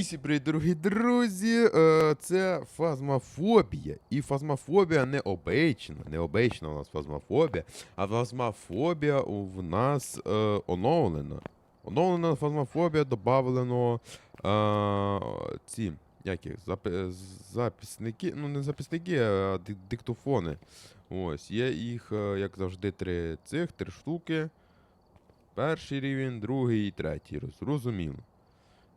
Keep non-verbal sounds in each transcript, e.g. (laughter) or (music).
І всі привіт, дорогі друзі. Е, Це фазмофобія. І фазмофобія не обична. Не обична у нас фазмофобія, а фазмофобія у нас е, оновлена. Оновлена фазмофобія додавлено е, ці як їх, записники, ну не записники, а диктофони. Ось, є їх, е, як завжди, три цих, три штуки. Перший рівень, другий і третій. роз- Зрозуміло.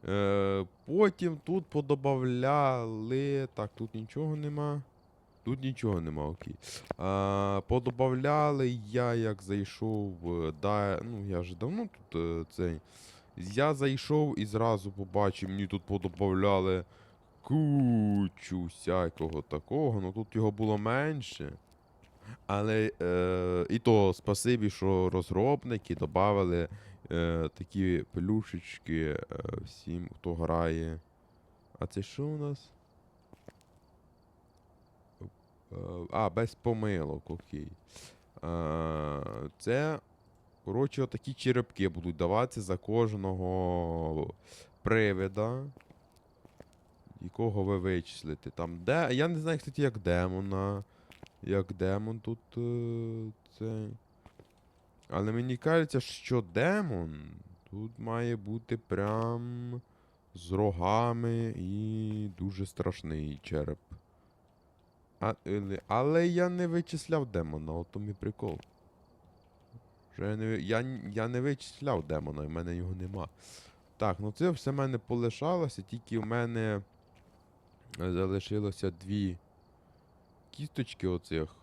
Е, потім тут подобавляли. Так, тут нічого нема. Тут нічого нема, окей. А, подобавляли я, як зайшов. е, Да, ну, я вже давно тут е, цей. Я зайшов і зразу побачив, мені тут подобавляли кучу всякого такого. Ну тут його було менше. Але е, і то спасибі, що розробники додали е, такі плюшечки е, всім, хто грає. А це що у нас? Е, а, без помилок, окей. Е, це, коротше, такі черепки будуть даватися за кожного привида, якого ви вичислите. Там де. Я не знаю, кстати, як демона. Як демон тут е, цей. Але мені кажеться, що демон тут має бути прям з рогами і дуже страшний череп. А, але, але я не вичисляв демона, от то мій прикол. Що я, не, я, я не вичисляв демона, і в мене його нема. Так, ну це все в мене полишалося, тільки в мене е, залишилося дві кісточки оцих.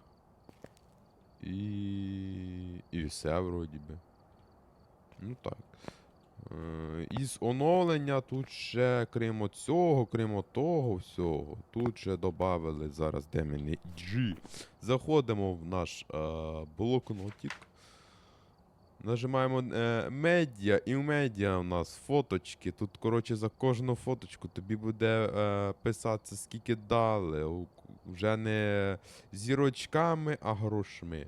І. І все вроді би. Ну так. Е, Із оновлення тут ще, крім цього, крім того всього, тут ще додали зараз де мене G. Заходимо в наш е, блокнотик. Нажимаємо е, медіа, і в медіа у нас фоточки. Тут, коротше, за кожну фоточку тобі буде е, писатися, скільки дали. Вже не зірочками, а грошми.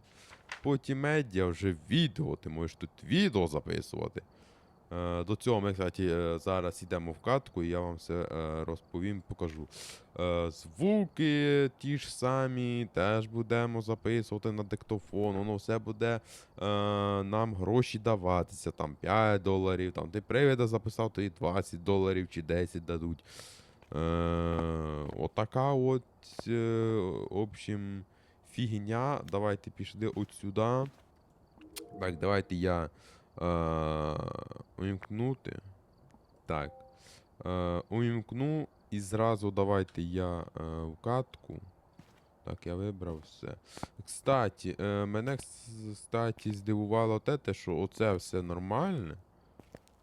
Потім медіа вже відео. Ти можеш тут відео записувати. Е, До цього ми, кстати, е, зараз йдемо в катку, і я вам все е, розповім, покажу. Звуки ті ж самі, теж будемо записувати на диктофон. Воно все буде нам гроші даватися. Там 5 доларів, там ти привіда записав, то і 20 доларів чи 10 дадуть. Е, Отака от, е, в общем, фігня. Давайте пішли от сюди. Так, давайте я е, увімкнути. Так. Увімкну і зразу давайте я е, в катку. Так, я вибрав все. Кстати, мене кстати, здивувало те, що оце все нормальне,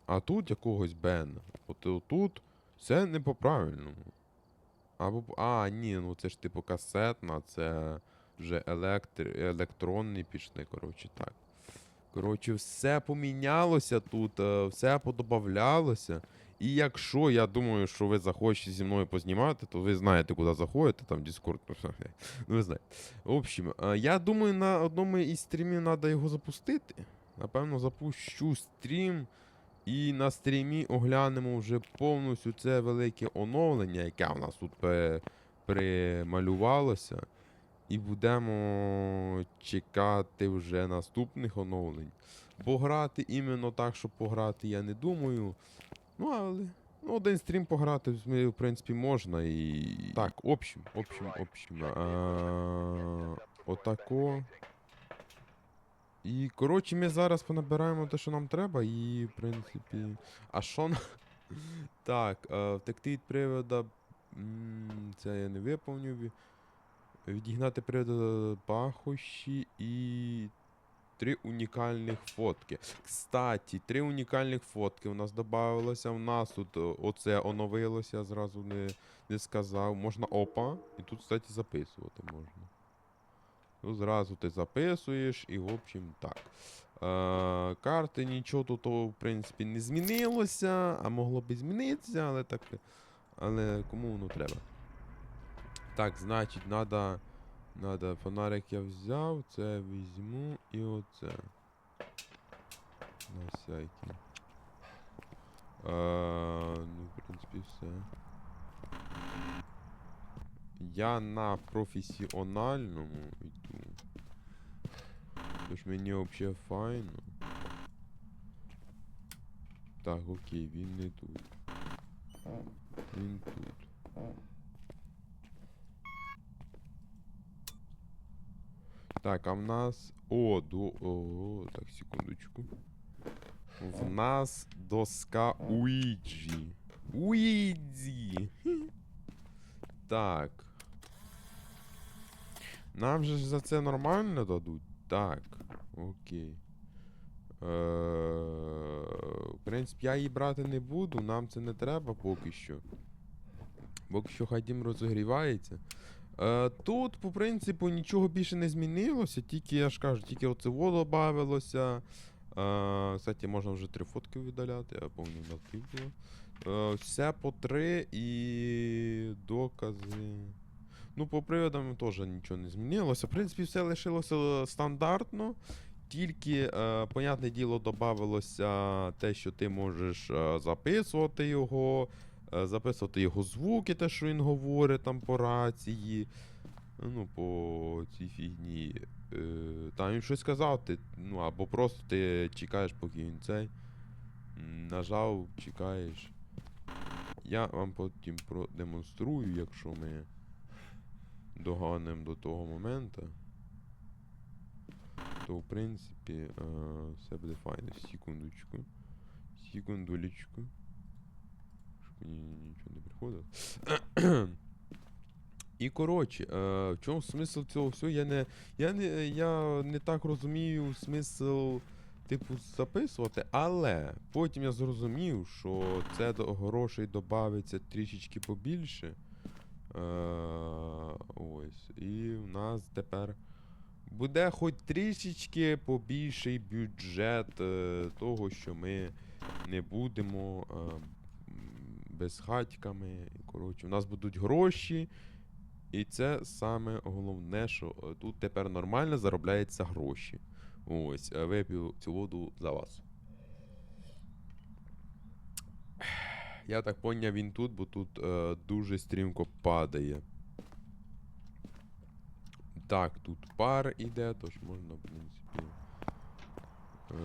а тут якогось бена. От тут все не по-правильному. Або, а, ні, ну це ж типу касетна, це вже електр... електронний пішли, коротше, так. Коротше, все помінялося тут, е, все подобавлялося. І якщо я думаю, що ви захочете зі мною познімати, то ви знаєте, куди заходите, там Discord, ну, ну ви знаєте. В общем, е, я думаю, на одному із стрімів треба його запустити. Напевно, запущу стрім. І на стрімі оглянемо вже повністю це велике оновлення, яке у нас тут прималювалося. І будемо чекати вже наступних оновлень. Бо грати іменно так, щоб пограти, я не думаю. Ну, але ну, один стрім пограти, в в принципі, можна і. Так, в общем, в общем, общем. А, отако. І, коротше, ми зараз понабираємо те, що нам треба, і, в принципі. А що. (laughs) Так, е, втекти від привода. Це я не виповнив. Відігнати привода пахощі і три унікальних фотки. Кстати, три унікальних фотки у нас додавалося. У нас тут е, оце оновилося, я зразу не, не сказав. Можна опа. І тут, кстати, записувати можна. Зразу ти записуєш і, в общем, так. Е, карти нічого тут, в принципі, не змінилося, а могло б і змінитися, але так. Але кому воно треба? Так, значить, надо. Надо. Фонарик я взяв, це візьму і оце. На всякий. Е, ну, в принципі, все. Я на професіональному йду. Тож мені взагалі файно. Так, окей, він не тут. Він тут. Так, а в нас. О, до. О, так, секундочку. В нас доска Уіджі. Уіджі. (laughs) Так. Нам же за це нормально дадуть? Так. Окей. Е, в принципі, я її брати не буду, нам це не треба поки що. Поки що хай дім розігрівається. Е, тут, по принципу, нічого більше не змінилося, тільки, я ж кажу, тільки оце воно додавилося. Е, кстати, можна вже три фотки видаляти, я було. Е, все по три і докази. Ну, по приводам теж нічого не змінилося. В принципі, все лишилося стандартно. Тільки, е, понятне діло, додавалося те, що ти можеш е, записувати його, е, записувати його звуки, те, що він говорить там по рації. Ну, по цій фігні. Е, там він щось сказав, ну, або просто ти чекаєш, поки він цей. Нажав, чекаєш. Я вам потім продемонструю, якщо ми доганемо до того моменту. То в принципі е, все буде файно. Секундочку. Секундулечку. Щоб мені нічого не приходило. І коротше, е, в чому смисл цього всього? Я не, я не, я не так розумію смисл, типу, записувати, але потім я зрозумів, що це до грошей додається трішечки побільше. Е, ось. І в нас тепер буде хоч трішечки побільший бюджет е, того, що ми не будемо е, безхатьками. Коротше, у нас будуть гроші. І це саме головне, що тут тепер нормально заробляються гроші. Ось, вип'ю цю воду за вас. Я так поняв, він тут, бо тут е, дуже стрімко падає. Так, тут пар іде, тож можна, в принципі. Е,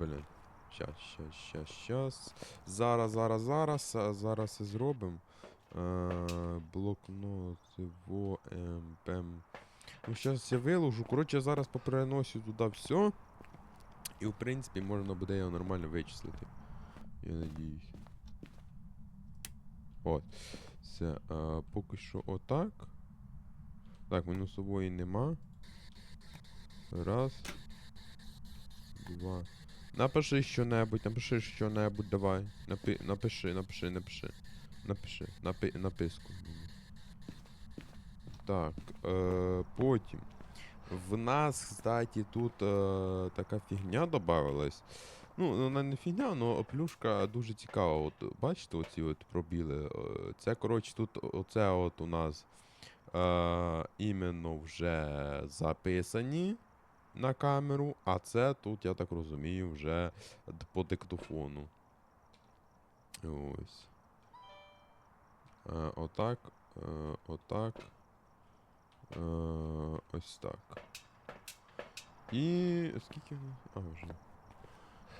блін. Щас, щас, щас, щас. Зараз, зараз, зараз. Зараз це зробимо. Е, блокнот, во. Ну, зараз я виложу. Коротше, зараз попереносю туди все. І в принципі можна буде його нормально вичислити. Я надіюсь. От. Все. Е, поки що отак. Так, мінусової нема. Раз. Два. Напиши що-небудь, напиши що-небудь, давай. Напи, напиши, напиши, напиши. Напиши, напи, написку. Так, е, потім. В нас, кстати, тут е, така фігня додавалась. Ну, вона не фігня, але плюшка дуже цікава. От, бачите, оці от пробіли. Е, Це, коротше, тут оце от у нас е, іменно вже записані на камеру, а це тут, я так розумію, вже по диктофону. Ось. Е, отак. Е, отак. Е, ось так. І. Скільки воно? А, вже.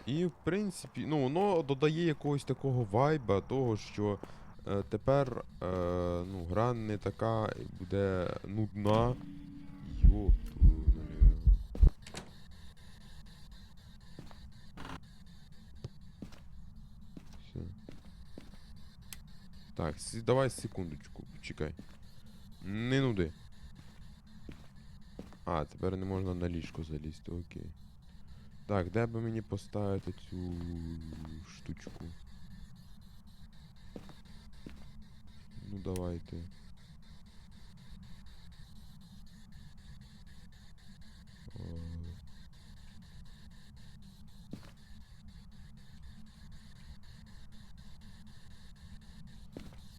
І, в принципі, ну, воно додає якогось такого вайба, того, що е, тепер е, ну, гра не така буде нудна. Йоп, твою наліво. Все. Так, давай секундочку, чекай. Не нуди. А, тепер не можна на ліжко залізти, окей. Так, де би мені поставити цю штучку? Ну давайте.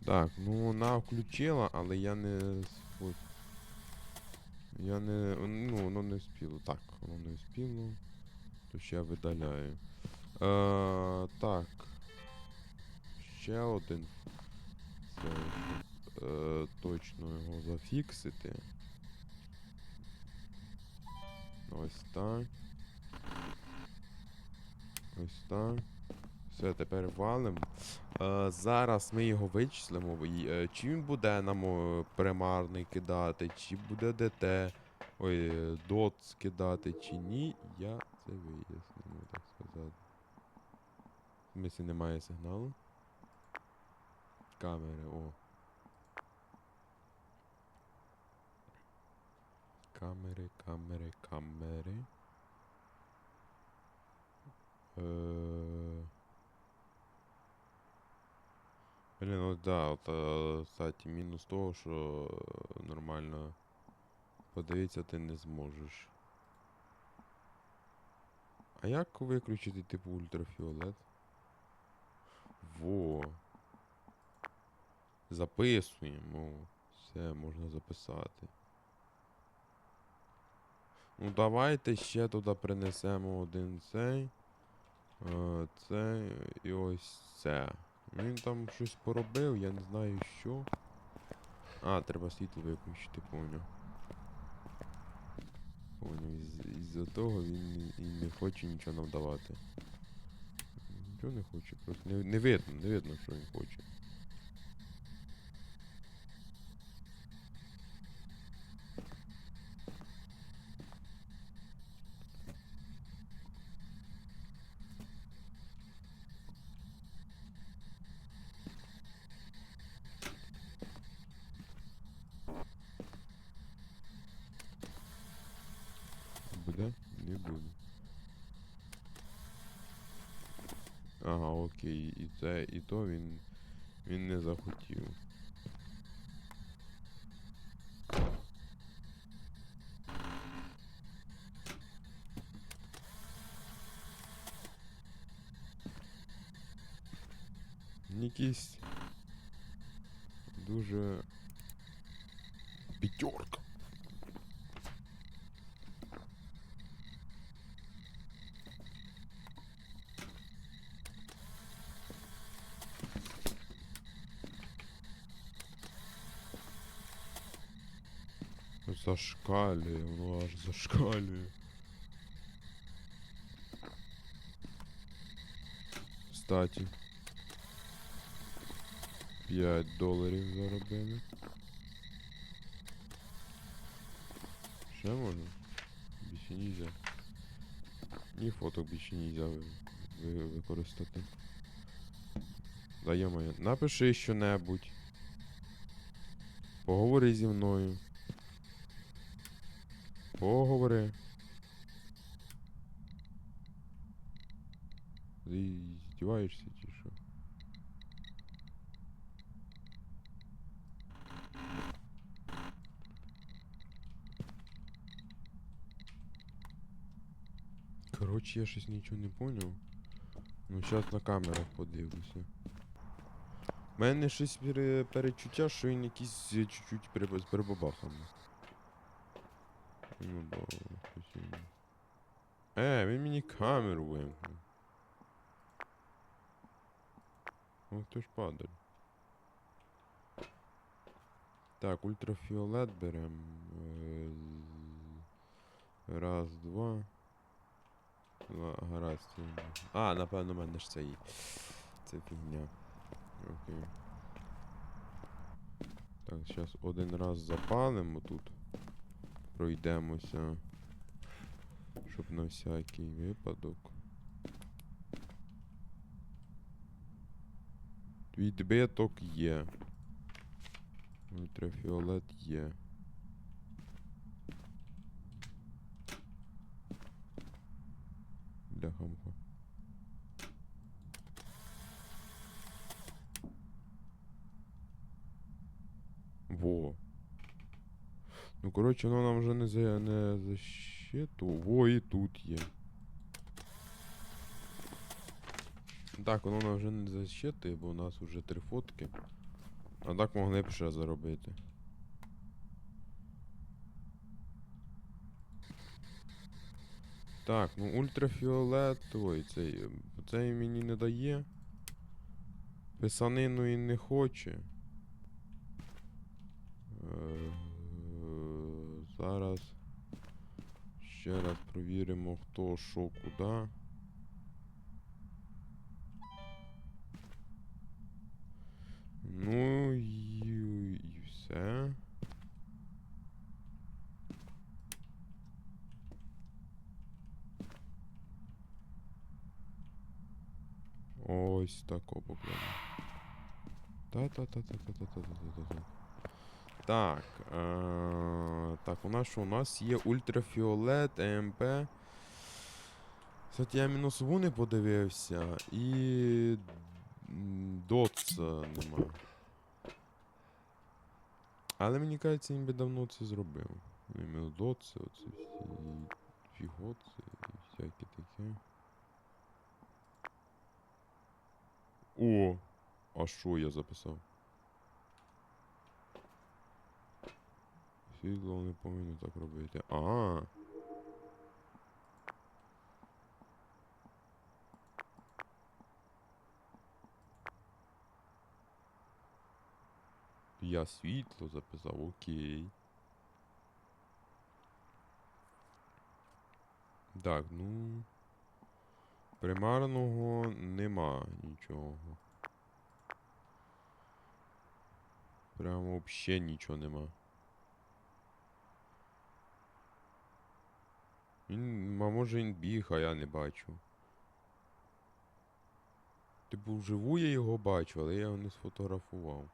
Так, ну вона включила, але я не. Я не. Ну, воно не спіло. Так, воно не спіло. То ще я видаляю. Е, так. ще один. Це е, точно його зафіксити. Ось так. Ось так. Все, тепер валим. Е, зараз ми його вичислимо. е, чи він буде нам е, примарний кидати, чи буде ДТ. Ой, е, дот скидати, чи ні, я це виясню, так сказати. В немає сигналу. Камери, о. Камери, камери, камери. Е... Блін, от да, от, е, кстати, мінус того, що нормально подивитися ти не зможеш. А як виключити типу ультрафіолет? Во. Записуємо. Все, можна записати. Ну давайте ще туди принесемо один цей. Е, Це і ось це. Він там щось поробив, я не знаю що. А, треба світло виключити, поняв. Поняв, із- із-за того він і не хоче нічого нам давати. Нічого не хоче, просто не, не видно, не видно, що він хоче. окей, і це, і то він. Він не захотів. Якийсь дуже п'ятерка. Зашкалює, воно аж зашкалює. Кстати. 5 доларів заробили. Ще можна? Більше нельзя. Ні фоток більше нельзя ви, ви, використати. Да йомаю, напиши що-небудь. Поговори зі мною. Поговори. Ти здіваєшся чи що? Коротше, я щось нічого не поняв. Ну, зараз на камерах подивлюся. У мене щось пере- перечуття, що він якийсь е, чуть-чуть переб- з перебабахами. Ну да, щось він. Е, він мені камеру вимкнув. О, хто ж падає. Так, ультрафіолет берем. Е, Раз, два. Два, гаразд. А, напевно, в мене ж це є. Це фігня. Окей. Так, зараз один раз запалимо тут. Пройдемося. Щоб на всякий випадок. Відбиток є. Ультрафіолет є. Бляха-муха. Во. Ну, коротше, воно нам вже не за не защиту. Во, і тут є. Так, воно нам вже не защитує, бо у нас вже три фотки. А так могли б ще заробити. Так, ну ультрафіолет. Ой, цей. Цей мені не дає. Писанину і не хоче. Е, Зараз ще раз провіримо, хто що куди. Ну і, і все. Ось тако поклемо. Та-та-та-та-та-та-та-та-та-та. Так. Е- так, у нас що? У нас є ультрафіолет, ЕМП. Кстати, я мінусову не подивився. І. Дотса нема. Але мені кажеться, він би давно це зробив. Іменно дотси, оце всі фіготи і всяке таке. О! А що я записав? Світло не повинно так робити. А. Я світло записав, окей. Так, ну. Примарного нема нічого. Прямо взагалі нічого нема. Він, а може він біг, а я не бачу. Типу, вживу я його бачу, але я його не сфотографував.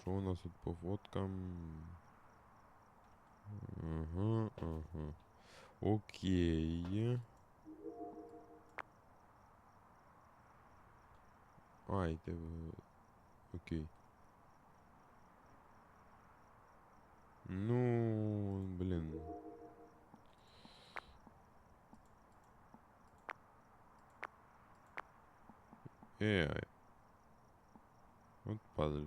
Що у нас тут по фоткам? Ага, ага. Окей. Ай, ти... Окей. Ну, блін. Ей. От падаль.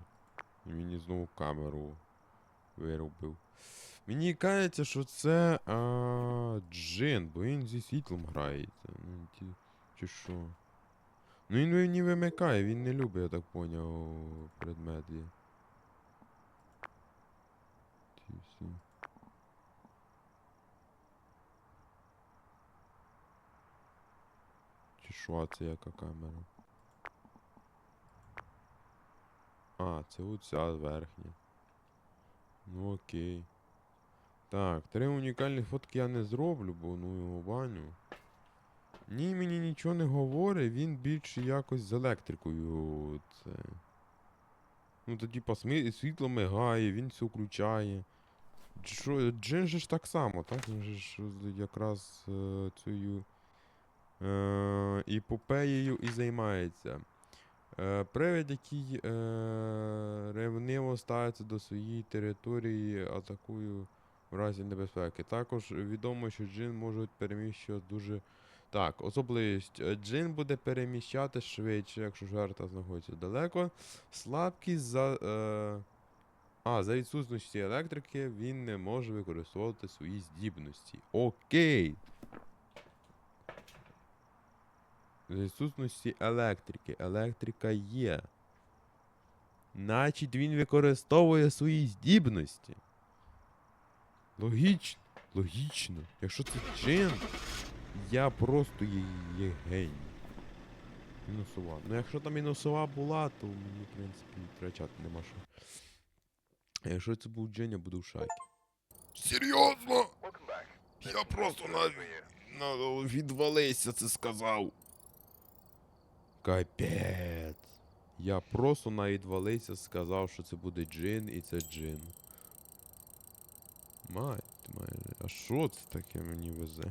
І мені знову камеру виробив. Мені кажеться, що це а, джин, бо він зі світлом грається. Ну, ті, чи що. Ну він не вимикає, він не любить, я так поняв, предмети. Ті всі. Чи що, а це яка камера? А, це оця верхня. Ну окей. Так, три унікальні фотки я не зроблю, бо ну його баню. Ні, мені нічого не говорить, він більше якось з електрикою. Це. Ну то типа світло мигає, він все включає. Що, Джин же ж так само, так? Він же ж якраз е, цією е, іпопеєю і займається. Е, привид, який е, ревниво ставиться до своєї території, атакує в разі небезпеки. Також відомо, що джин можуть переміщувати дуже. Так, особливість. е, Джин буде переміщати швидше, якщо жертва знаходиться далеко. Слабкість за. Е... А, за відсутності електрики він не може використовувати свої здібності. Окей. За відсутності електрики. Електрика є. Значить він використовує свої здібності. Логічно. Логічно. Якщо це джин, я просто є, є геній. Мінусова. Ну якщо там мінусова була, то мені, в принципі, втрачати нема що. А якщо це був джин, я буду в шакі. Серйозно? Я просто на, на відвалися це сказав. Капець. Я просто на відвалися сказав, що це буде джин і це джин. Мать майже. А що це таке мені везе?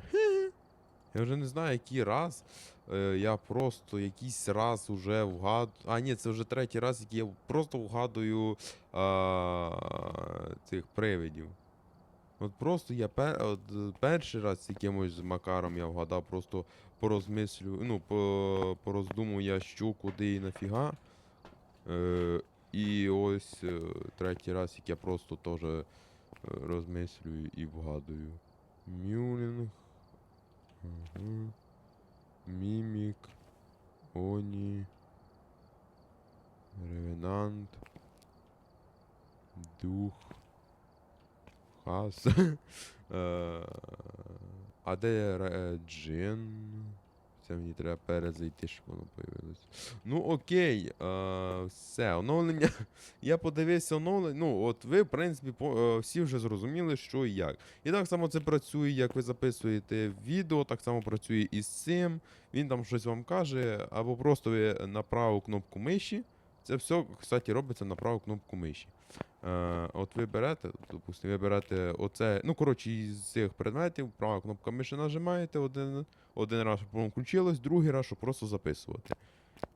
Я вже не знаю, який раз. Е, я просто якийсь раз уже вгадую. А, ні, це вже третій раз, який я просто вгадую а, цих привидів. От просто я пер, от, е, перший раз з якимось з Макаром я вгадав, просто порозмислю, ну, по, пороздумую я, що, куди і нафіга. Е, І ось е, третій раз, як я просто теж е, розмислюю і вгадую. Мюлінг. Угу. Мімік. Оні. Ревенант. Дух. Хас. (laughs) Е, а де ре- джин? Це мені треба перезайти, щоб воно появилось. Ну окей, е, все, оновлення. (laughs) Я подивився оновлення. Ну, от ви, в принципі, по, е, всі вже зрозуміли, що і як. І так само це працює, як ви записуєте відео, так само працює і з цим. Він там щось вам каже, або просто ви на праву кнопку миші. Це все, кстати, робиться на праву кнопку миші. Е, от ви берете, допустимо, ви берете оце, ну, коротше, із цих предметів, права кнопка миші нажимаєте один, один раз, щоб воно включилось, другий раз, щоб просто записувати.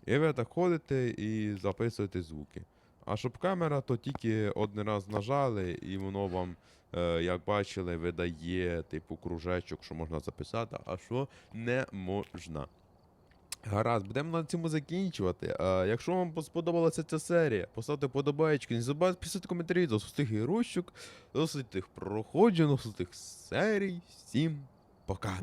І ви так ходите і записуєте звуки. А щоб камера, то тільки один раз нажали, і воно вам, е, як бачили, видає типу кружечок, що можна записати, а що не можна. Гаразд, будемо на цьому закінчувати. А, якщо вам сподобалася ця серія, поставте вподобайки, не забувайте писати коментарі до тих ігрущок, до тих проходжень, до тих серій. Всім пока.